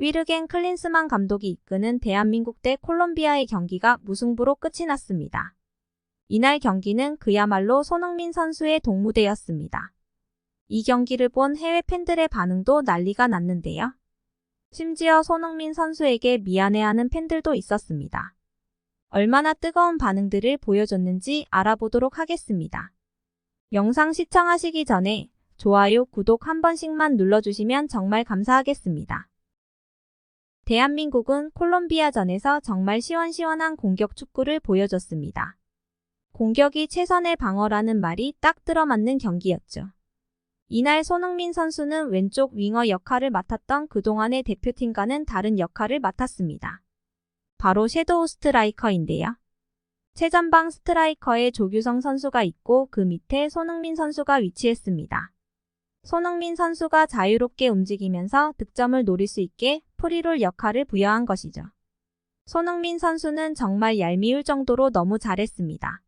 위르겐 클린스만 감독이 이끄는 대한민국 대 콜롬비아의 경기가 무승부로 끝이 났습니다. 이날 경기는 그야말로 손흥민 선수의 동무대였습니다. 이 경기를 본 해외 팬들의 반응도 난리가 났는데요. 심지어 손흥민 선수에게 미안해하는 팬들도 있었습니다. 얼마나 뜨거운 반응들을 보여줬는지 알아보도록 하겠습니다. 영상 시청하시기 전에 좋아요, 구독 한 번씩만 눌러주시면 정말 감사하겠습니다. 대한민국은 콜롬비아전에서 정말 시원시원한 공격 축구를 보여줬습니다. 공격이 최선의 방어라는 말이 딱 들어맞는 경기였죠. 이날 손흥민 선수는 왼쪽 윙어 역할을 맡았던 그동안의 대표팀과는 다른 역할을 맡았습니다. 바로 섀도우 스트라이커인데요. 최전방 스트라이커에 조규성 선수가 있고 그 밑에 손흥민 선수가 위치했습니다. 손흥민 선수가 자유롭게 움직이면서 득점을 노릴 수 있게 프리롤 역할을 부여한 것이죠. 손흥민 선수는 정말 얄미울 정도로 너무 잘했습니다.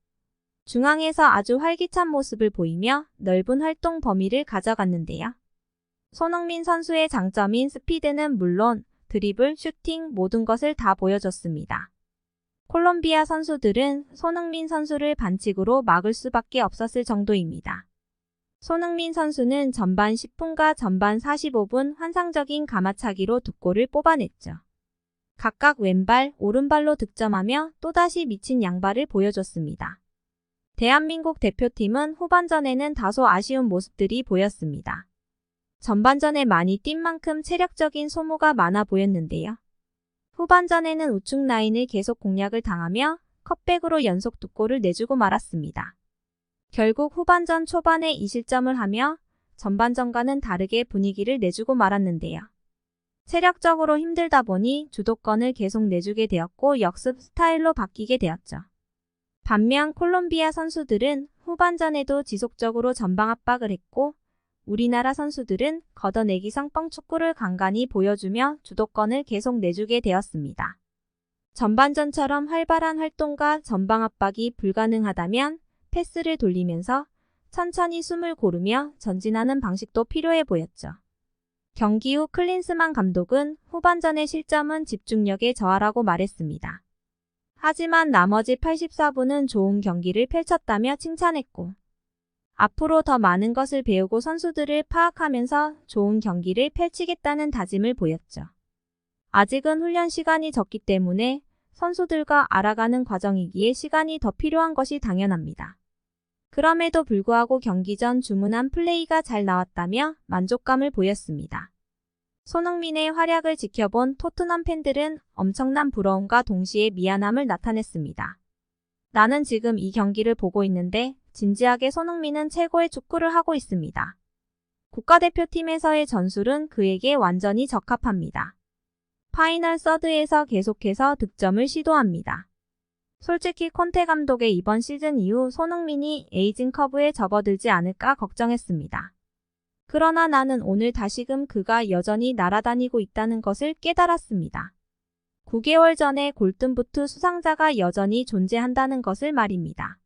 중앙에서 아주 활기찬 모습을 보이며 넓은 활동 범위를 가져갔는데요. 손흥민 선수의 장점인 스피드는 물론 드리블, 슈팅 모든 것을 다 보여줬습니다. 콜롬비아 선수들은 손흥민 선수를 반칙으로 막을 수밖에 없었을 정도입니다. 손흥민 선수는 전반 10분과 전반 45분 환상적인 가마차기로 두 골을 뽑아냈죠. 각각 왼발, 오른발로 득점하며 또다시 미친 양발을 보여줬습니다. 대한민국 대표팀은 후반전에는 다소 아쉬운 모습들이 보였습니다. 전반전에 많이 뛴 만큼 체력적인 소모가 많아 보였는데요. 후반전에는 우측 라인을 계속 공략을 당하며 컵백으로 연속 두 골을 내주고 말았습니다. 결국 후반전 초반에 2실점을 하며 전반전과는 다르게 분위기를 내주고 말았는데요. 체력적으로 힘들다 보니 주도권을 계속 내주게 되었고 역습 스타일로 바뀌게 되었죠. 반면 콜롬비아 선수들은 후반전에도 지속적으로 전방 압박을 했고 우리나라 선수들은 걷어내기 성 뻥 축구를 간간히 보여주며 주도권을 계속 내주게 되었습니다. 전반전처럼 활발한 활동과 전방 압박이 불가능하다면 패스를 돌리면서 천천히 숨을 고르며 전진하는 방식도 필요해 보였죠. 경기 후 클린스만 감독은 후반전의 실점은 집중력의 저하라고 말했습니다. 하지만 나머지 84분은 좋은 경기를 펼쳤다며 칭찬했고 앞으로 더 많은 것을 배우고 선수들을 파악하면서 좋은 경기를 펼치겠다는 다짐을 보였죠. 아직은 훈련 시간이 적기 때문에 선수들과 알아가는 과정이기에 시간이 더 필요한 것이 당연합니다. 그럼에도 불구하고 경기 전 주문한 플레이가 잘 나왔다며 만족감을 보였습니다. 손흥민의 활약을 지켜본 토트넘 팬들은 엄청난 부러움과 동시에 미안함을 나타냈습니다. 나는 지금 이 경기를 보고 있는데 진지하게 손흥민은 최고의 축구를 하고 있습니다. 국가대표팀에서의 전술은 그에게 완전히 적합합니다. 파이널 서드에서 계속해서 득점을 시도합니다. 솔직히 콘테 감독의 이번 시즌 이후 손흥민이 에이징 커브에 접어들지 않을까 걱정했습니다. 그러나 나는 오늘 다시금 그가 여전히 날아다니고 있다는 것을 깨달았습니다. 9개월 전에 골든부트 수상자가 여전히 존재한다는 것을 말입니다.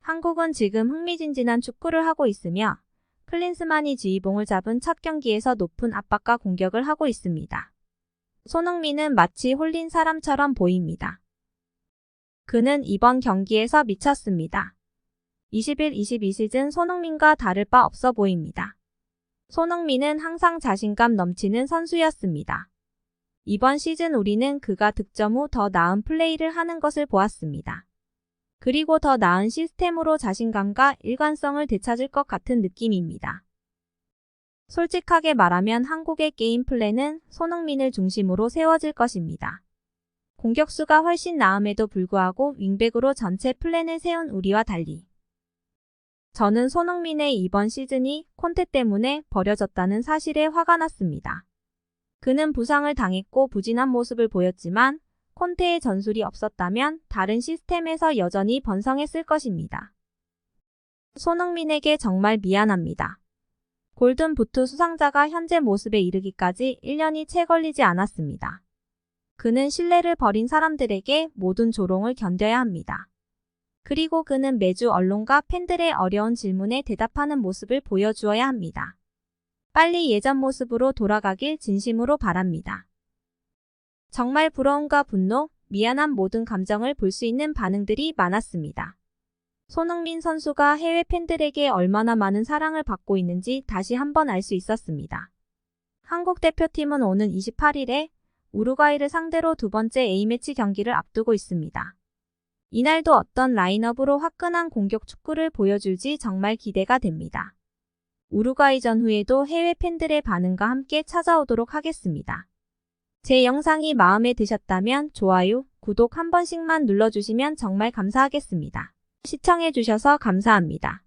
한국은 지금 흥미진진한 축구를 하고 있으며 클린스만이 지휘봉을 잡은 첫 경기에서 높은 압박과 공격을 하고 있습니다. 손흥민은 마치 홀린 사람처럼 보입니다. 그는 이번 경기에서 미쳤습니다. 21-22 시즌 손흥민과 다를 바 없어 보입니다. 손흥민은 항상 자신감 넘치는 선수였습니다. 이번 시즌 우리는 그가 득점 후 더 나은 플레이를 하는 것을 보았습니다. 그리고 더 나은 시스템으로 자신감과 일관성을 되찾을 것 같은 느낌입니다. 솔직하게 말하면 한국의 게임 플랜은 손흥민을 중심으로 세워질 것입니다. 공격수가 훨씬 나음에도 불구하고 윙백으로 전체 플랜을 세운 우리와 달리 저는 손흥민의 이번 시즌이 콘테 때문에 버려졌다는 사실에 화가 났습니다. 그는 부상을 당했고 부진한 모습을 보였지만 콘테의 전술이 없었다면 다른 시스템에서 여전히 번성했을 것입니다. 손흥민에게 정말 미안합니다. 골든 부트 수상자가 현재 모습에 이르기까지 1년이 채 걸리지 않았습니다. 그는 신뢰를 버린 사람들에게 모든 조롱을 견뎌야 합니다. 그리고 그는 매주 언론과 팬들의 어려운 질문에 대답하는 모습을 보여주어야 합니다. 빨리 예전 모습으로 돌아가길 진심으로 바랍니다. 정말 부러움과 분노, 미안한 모든 감정을 볼 수 있는 반응들이 많았습니다. 손흥민 선수가 해외 팬들에게 얼마나 많은 사랑을 받고 있는지 다시 한번 알 수 있었습니다. 한국 대표팀은 오는 28일에 우루과이를 상대로 두 번째 A매치 경기를 앞두고 있습니다. 이날도 어떤 라인업으로 화끈한 공격 축구를 보여줄지 정말 기대가 됩니다. 우루과이전 후에도 해외 팬들의 반응과 함께 찾아오도록 하겠습니다. 제 영상이 마음에 드셨다면 좋아요, 구독 한 번씩만 눌러주시면 정말 감사하겠습니다. 시청해주셔서 감사합니다.